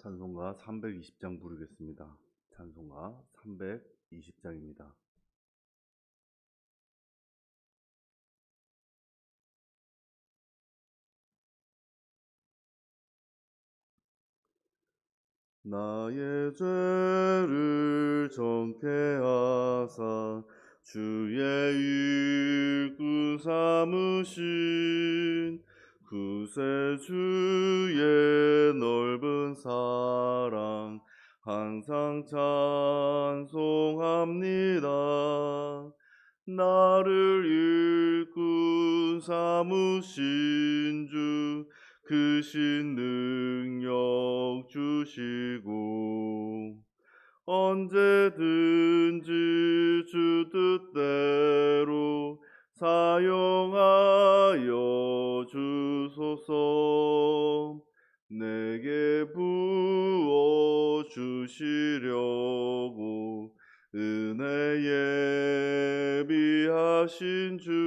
찬송가 320장 부르겠습니다. 찬송가 320장입니다. 나의 죄를 정케 하사 주의 일꾼 삼으신 구세주의 넓은 사랑 항상 찬송합니다. 나를 일꾼 삼으신 주 크신 능력 주시고 언제든지 주 뜻대로 사용하여 주소서. 내게 부어 주시려고 은혜 예비하신 주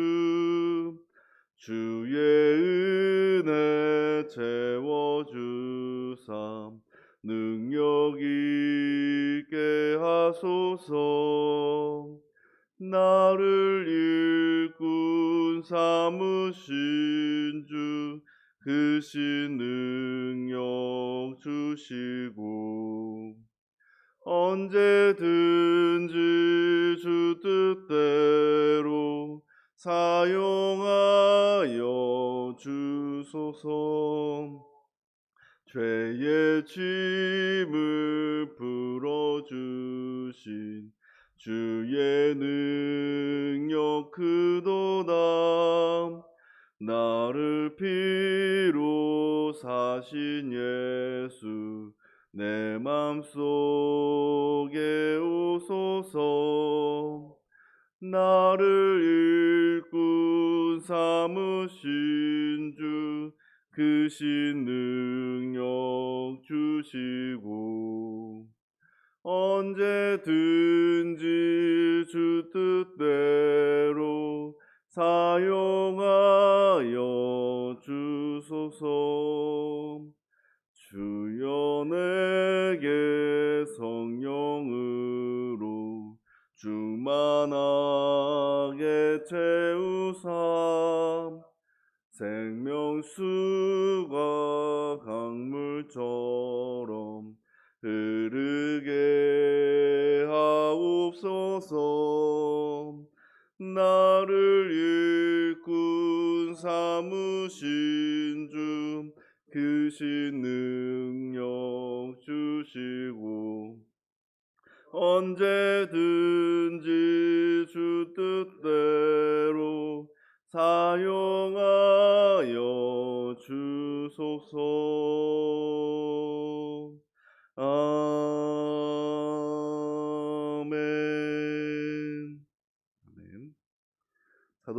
삼으신 주 크신 능력 주시고 언제든지 주 뜻대로 사용하여 주소서. 죄의 짐을 풀어주신 주의 능력 크도다. 나를 피로 사신 예수 내 맘속에 오소서. 나를 일꾼 삼으신 주 크신 능력 주시고 언제든지 주 뜻대로 사용하여 주소서. 주여 내게 성령으로 충만하게 채우사. 생명수가 강물처럼 흐르게 하옵소서. 나를 일꾼 삼으신 주 크신 능력 주시고 언제든지 주 뜻대로 사용하여 주소서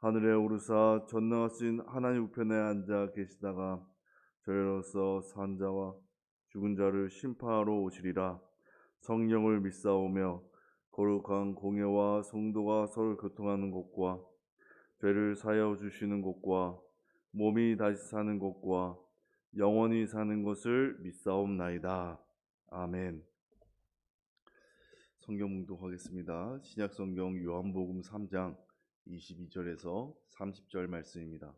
하늘에 오르사 전능하신 하나님 우편에 앉아 계시다가 저희로서 산 자와 죽은 자를 심판하러 오시리라 성령을 믿사오며 거룩한 공예와 성도가 서로 교통하는 것과 죄를 사여 주시는 것과 몸이 다시 사는 것과 영원히 사는 것을 믿사옵나이다. 아멘. 성경 묵독하겠습니다. 신약 성경 요한복음 3장 22절에서 30절 말씀입니다.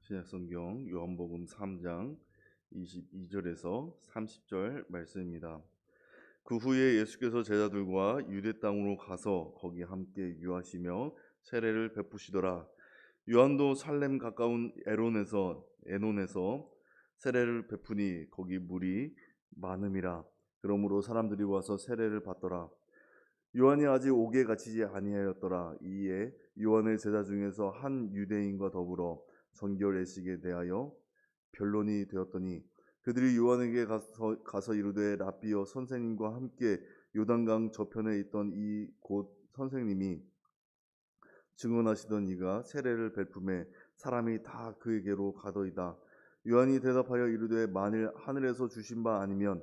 신약 성경 요한복음 3장 22절에서 30절 말씀입니다. 그 후에 예수께서 제자들과 유대 땅으로 가서 거기 함께 유하시며 세례를 베푸시더라. 요한도 살렘 가까운 에론에서 에논에서 세례를 베푸니 거기 물이 많음이라. 그러므로 사람들이 와서 세례를 받더라. 요한이 아직 옥에 갇히지 아니하였더라. 이에 요한의 제자 중에서 한 유대인과 더불어 전결의식에 대하여 변론이 되었더니 그들이 요한에게 가서, 가서 이르되 라비어 선생님과 함께 요단강 저편에 있던 이곧 선생님이 증언하시던 이가 세례를 베품에 사람이 다 그에게로 가더이다. 요한이 대답하여 이르되 만일 하늘에서 주신 바 아니면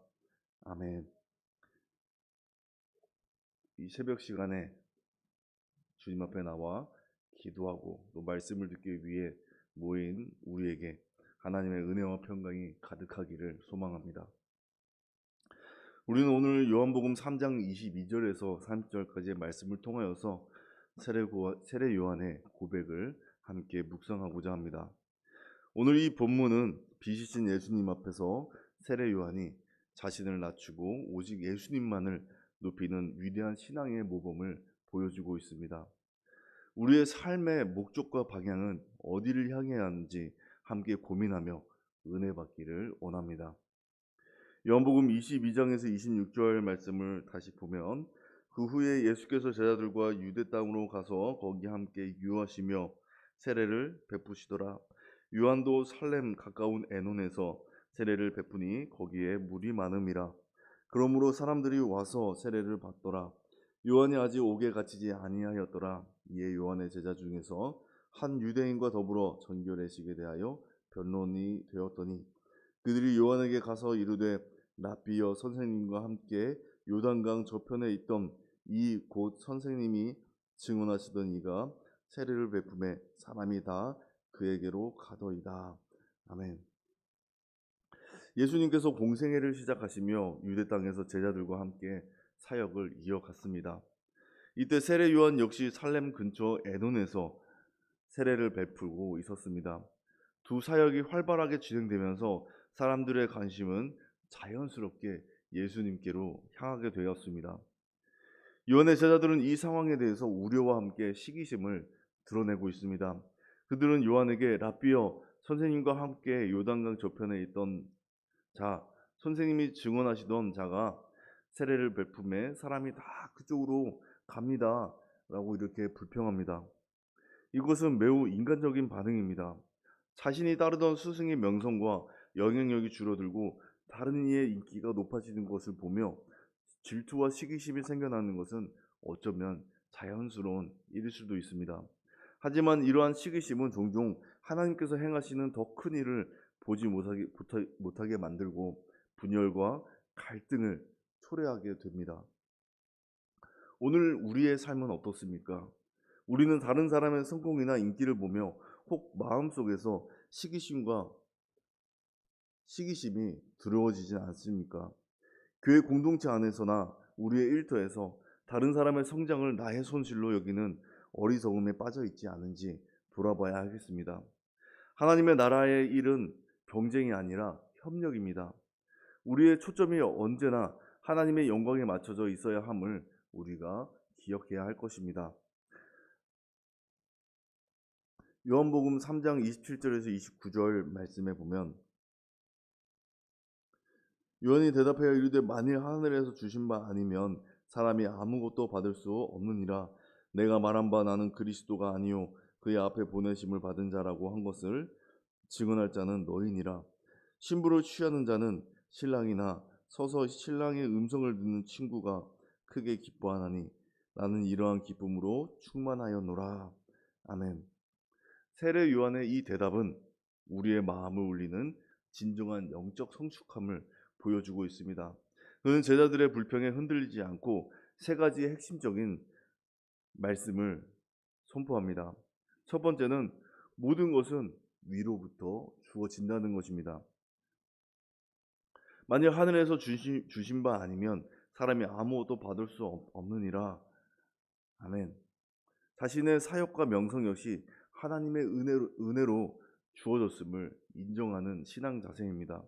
아멘. 이 새벽 시간에 주님 앞에 나와 기도하고 또 말씀을 듣기 위해 모인 우리에게 하나님의 은혜와 평강이 가득하기를 소망합니다. 우리는 오늘 요한복음 3장 22절에서 30절까지의 말씀을 통하여서 세례, 세례 요한의 고백을 함께 묵상하고자 합니다. 오늘 이 본문은 비시신 예수님 앞에서 세례 요한이 자신을 낮추고 오직 예수님만을 높이는 위대한 신앙의 모범을 보여주고 있습니다. 우리의 삶의 목적과 방향은 어디를 향해야 하는지 함께 고민하며 은혜 받기를 원합니다. 요한복음 22장에서 26절 말씀을 다시 보면 그 후에 예수께서 제자들과 유대 땅으로 가서 거기 함께 유하시며 세례를 베푸시더라. 요한도 살렘 가까운 에논에서 세례를 베푸니 거기에 물이 많음이라. 그러므로 사람들이 와서 세례를 받더라. 요한이 아직 옥에 갇히지 아니하였더라. 이에 요한의 제자 중에서 한 유대인과 더불어 전결의식에 대하여 변론이 되었더니 그들이 요한에게 가서 이르되 라비어 선생님과 함께 요단강 저편에 있던 이 곧 선생님이 증언하시던 이가 세례를 베품에 사람이 다 그에게로 가더이다. 아멘. 예수님께서 공생애를 시작하시며 유대 땅에서 제자들과 함께 사역을 이어갔습니다. 이때 세례 요한 역시 살렘 근처 에논에서 세례를 베풀고 있었습니다. 두 사역이 활발하게 진행되면서 사람들의 관심은 자연스럽게 예수님께로 향하게 되었습니다. 요한의 제자들은 이 상황에 대해서 우려와 함께 시기심을 드러내고 있습니다. 그들은 요한에게 라비어 선생님과 함께 요단강 저편에 있던 자 선생님이 증언하시던 자가 세례를 베품에 사람이 다 그쪽으로 갑니다 라고 이렇게 불평합니다. 이것은 매우 인간적인 반응입니다. 자신이 따르던 스승의 명성과 영향력이 줄어들고 다른 이의 인기가 높아지는 것을 보며 질투와 시기심이 생겨나는 것은 어쩌면 자연스러운 일일 수도 있습니다. 하지만 이러한 시기심은 종종 하나님께서 행하시는 더 큰 일을 보지 못하게, 못하게 만들고 분열과 갈등을 초래하게 됩니다. 오늘 우리의 삶은 어떻습니까? 우리는 다른 사람의 성공이나 인기를 보며 혹 마음속에서 시기심과 시기심이 두려워지진 않습니까? 교회 공동체 안에서나 우리의 일터에서 다른 사람의 성장을 나의 손실로 여기는 어리석음에 빠져 있지 않은지 돌아봐야 하겠습니다. 하나님의 나라의 일은 경쟁이 아니라 협력입니다. 우리의 초점이 언제나 하나님의 영광에 맞춰져 있어야 함을 우리가 기억해야 할 것입니다. 요한복음 3장 27절에서 29절 말씀에 보면 요한이 대답하여 이르되 만일 하늘에서 주신 바 아니면 사람이 아무것도 받을 수 없느니라 내가 말한 바 나는 그리스도가 아니요 그의 앞에 보내심을 받은 자라고 한 것을 증언할 자는 너희니라 신부를 취하는 자는 신랑이나 서서 신랑의 음성을 듣는 친구가 크게 기뻐하나니 나는 이러한 기쁨으로 충만하였노라 아멘 세례 요한의 이 대답은 우리의 마음을 울리는 진정한 영적 성숙함을 보여주고 있습니다. 그는 제자들의 불평에 흔들리지 않고 세 가지의 핵심적인 말씀을 선포합니다. 첫 번째는 모든 것은 위로부터 주어진다는 것입니다. 만약 하늘에서 주신, 주신 바 아니면 사람이 아무것도 받을 수 없느니라. 아멘. 자신의 사역과 명성 역시 하나님의 은혜로, 은혜로 주어졌음을 인정하는 신앙 자세입니다.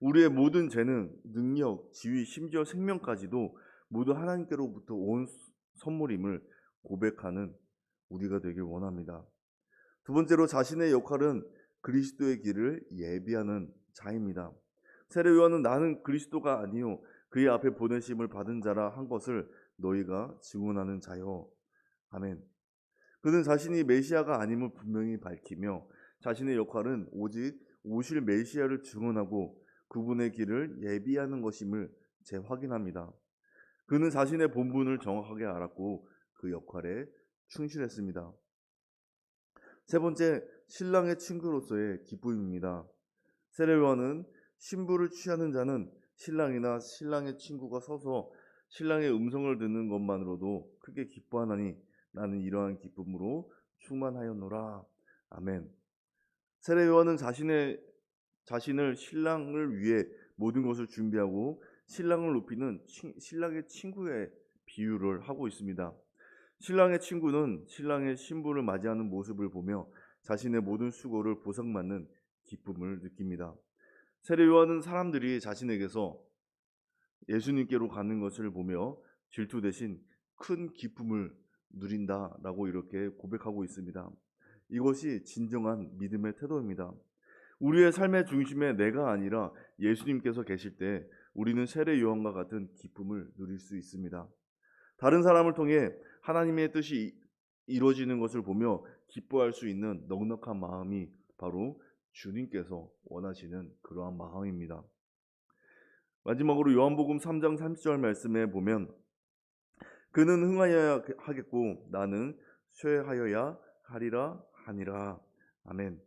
우리의 모든 재능, 능력, 지위, 심지어 생명까지도 모두 하나님께로부터 온 선물임을 고백하는 우리가 되길 원합니다. 두 번째로 자신의 역할은 그리스도의 길을 예비하는 자입니다. 세례 요한은 나는 그리스도가 아니요 그의 앞에 보내심을 받은 자라 한 것을 너희가 증언하는 자요. 아멘. 그는 자신이 메시아가 아님을 분명히 밝히며 자신의 역할은 오직 오실 메시아를 증언하고 그분의 길을 예비하는 것임을 재확인합니다. 그는 자신의 본분을 정확하게 알았고 그 역할에 충실했습니다. 세 번째, 신랑의 친구로서의 기쁨입니다. 세례요한은 신부를 취하는 자는 신랑이나 신랑의 친구가 서서 신랑의 음성을 듣는 것만으로도 크게 기뻐하나니 나는 이러한 기쁨으로 충만하였노라. 아멘. 세례 요한은 자신의 자신을 신랑을 위해 모든 것을 준비하고 신랑을 높이는 친- 신랑의 친구의 비유를 하고 있습니다. 신랑의 친구는 신랑의 신부를 맞이하는 모습을 보며 자신의 모든 수고를 보상받는 기쁨을 느낍니다. 세례 요한은 사람들이 자신에게서 예수님께로 가는 것을 보며 질투 대신 큰 기쁨을 누린다라고 이렇게 고백하고 있습니다. 이것이 진정한 믿음의 태도입니다. 우리의 삶의 중심에 내가 아니라 예수님께서 계실 때 우리는 세례 요한과 같은 기쁨을 누릴 수 있습니다. 다른 사람을 통해 하나님의 뜻이 이루어지는 것을 보며 기뻐할 수 있는 넉넉한 마음이 바로 주님께서 원하시는 그러한 마음입니다. 마지막으로 요한복음 3장 30절 말씀에 보면 그는 흥하여야 하겠고 나는 쇠하여야 하리라 하니라. 아멘.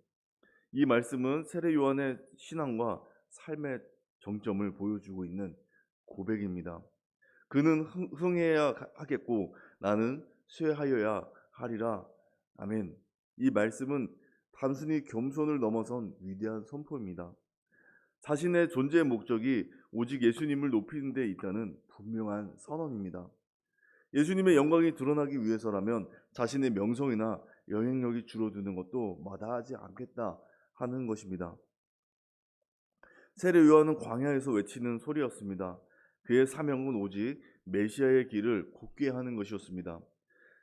이 말씀은 세례 요한의 신앙과 삶의 정점을 보여주고 있는 고백입니다. 그는 흥- 흥해야 하겠고 나는 쇠하여야 하리라. 아멘. 이 말씀은 단순히 겸손을 넘어선 위대한 선포입니다. 자신의 존재의 목적이 오직 예수님을 높이는 데 있다는 분명한 선언입니다. 예수님의 영광이 드러나기 위해서라면 자신의 명성이나 영향력이 줄어드는 것도 마다하지 않겠다 하는 것입니다. 세례 요한은 광야에서 외치는 소리였습니다. 그의 사명은 오직 메시아의 길을 걷게 하는 것이었습니다.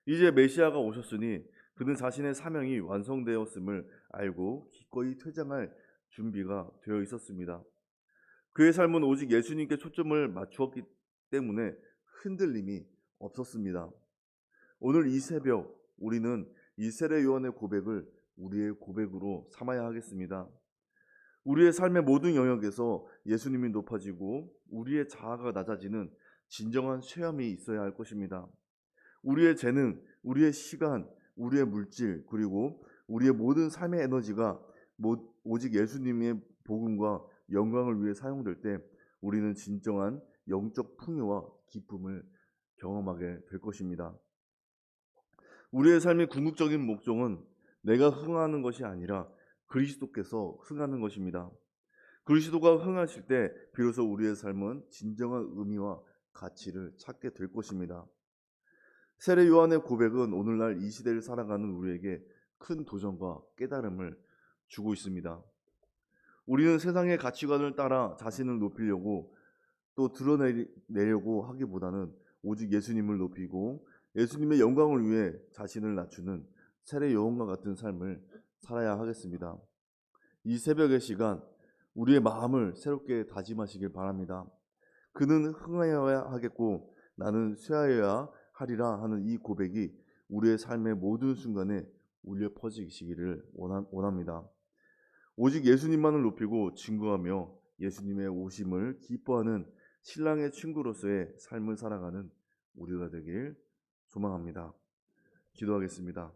이제 메시아가 오셨으니 그는 자신의 사명이 완성되었음을 알고 기꺼이 퇴장할 준비가 되어 있었습니다. 그의 삶은 오직 예수님께 초점을 맞추었기 때문에 흔들림이 없었습니다. 오늘 이 새벽 우리는 이 세례 요한의 고백을 우리의 고백으로 삼아야 하겠습니다. 우리의 삶의 모든 영역에서 예수님이 높아지고 우리의 자아가 낮아지는 진정한 쇠함이 있어야 할 것입니다. 우리의 재능, 우리의 시간, 우리의 물질, 그리고 우리의 모든 삶의 에너지가 모- 오직 예수님의 복음과 영광을 위해 사용될 때 우리는 진정한 영적 풍요와 기쁨을 경험하게 될 것입니다. 우리의 삶의 궁극적인 목적은 내가 흥하는 것이 아니라 그리스도께서 흥하는 것입니다. 그리스도가 흥하실 때 비로소 우리의 삶은 진정한 의미와 가치를 찾게 될 것입니다. 세례 요한의 고백은 오늘날 이 시대를 살아가는 우리에게 큰 도전과 깨달음을 주고 있습니다. 우리는 세상의 가치관을 따라 자신을 높이려고 또 드러내려고 하기보다는 오직 예수님을 높이고 예수님의 영광을 위해 자신을 낮추는 세례 요한과 같은 삶을 살아야 하겠습니다. 이 새벽의 시간 우리의 마음을 새롭게 다짐하시길 바랍니다. 그는 흥하여야 하겠고 나는 쇠하여야 하리라 하는 이 고백이 우리의 삶의 모든 순간에 울려 퍼지시기를 원합니다. 오직 예수님만을 높이고 증거하며 예수님의 오심을 기뻐하는 신랑의 친구로서의 삶을 살아가는 우리가 되길 소망합니다. 기도하겠습니다.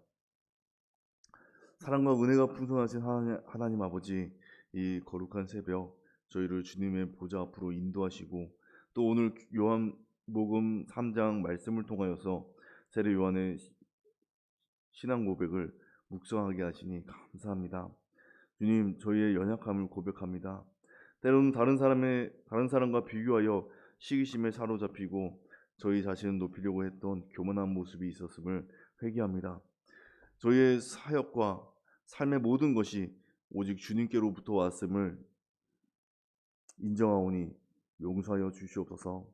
사랑과 은혜가 풍성하신 하나님 아버지, 이 거룩한 새벽 저희를 주님의 보좌 앞으로 인도하시고 또 오늘 요한복음 3장 말씀을 통하여서 세례 요한의 신앙 고백을 묵상하게 하시니 감사합니다. 주님, 저희의 연약함을 고백합니다. 때로는 다른 사람의 다른 사람과 비교하여 시기심에 사로잡히고 저희 자신을 높이려고 했던 교만한 모습이 있었음을 회개합니다. 저희의 사역과 삶의 모든 것이 오직 주님께로부터 왔음을 인정하오니 용서하여 주시옵소서.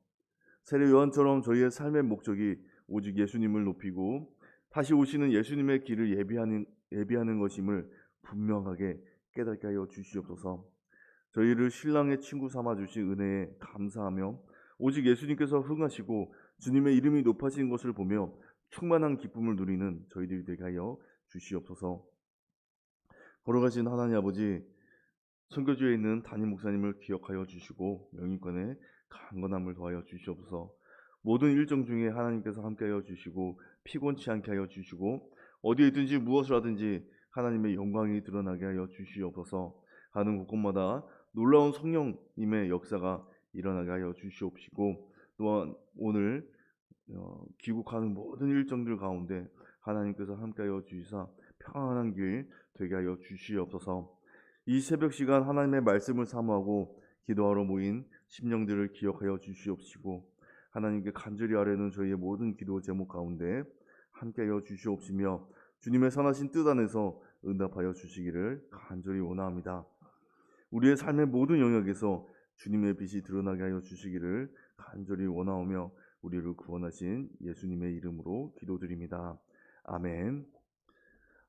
세례 요한처럼 저희의 삶의 목적이 오직 예수님을 높이고 다시 오시는 예수님의 길을 예비하는 예비하는 것임을 분명하게 깨닫게 하여 주시옵소서. 저희를 신랑의 친구 삼아 주신 은혜에 감사하며 오직 예수님께서 흥하시고 주님의 이름이 높아진 것을 보며 충만한 기쁨을 누리는 저희들이 되게 하여 주시옵소서. 걸어가신 하나님 아버지 선교주에 있는 담임 목사님을 기억하여 주시고 명인권에 강건함을 더하여 주시옵소서. 모든 일정 중에 하나님께서 함께하여 주시고 피곤치 않게 하여 주시고 어디에 있든지 무엇을 하든지 하나님의 영광이 드러나게 하여 주시옵소서. 가는 곳곳마다 놀라운 성령님의 역사가 일어나게 하여 주시옵시고 또한 오늘 어, 귀국하는 모든 일정들 가운데 하나님께서 함께하여 주시사 평안한 길 되게 하여 주시옵소서. 이 새벽 시간 하나님의 말씀을 사모하고 기도하러 모인 심령들을 기억하여 주시옵시고 하나님께 간절히 아뢰는 저희의 모든 기도 제목 가운데 함께하여 주시옵시며 주님의 선하신 뜻 안에서 응답하여 주시기를 간절히 원합니다. 우리의 삶의 모든 영역에서 주님의 빛이 드러나게 하여 주시기를 간절히 원하오며 우리를 구원하신 예수님의 이름으로 기도드립니다. 아멘.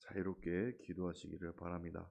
자유롭게 기도하시기를 바랍니다.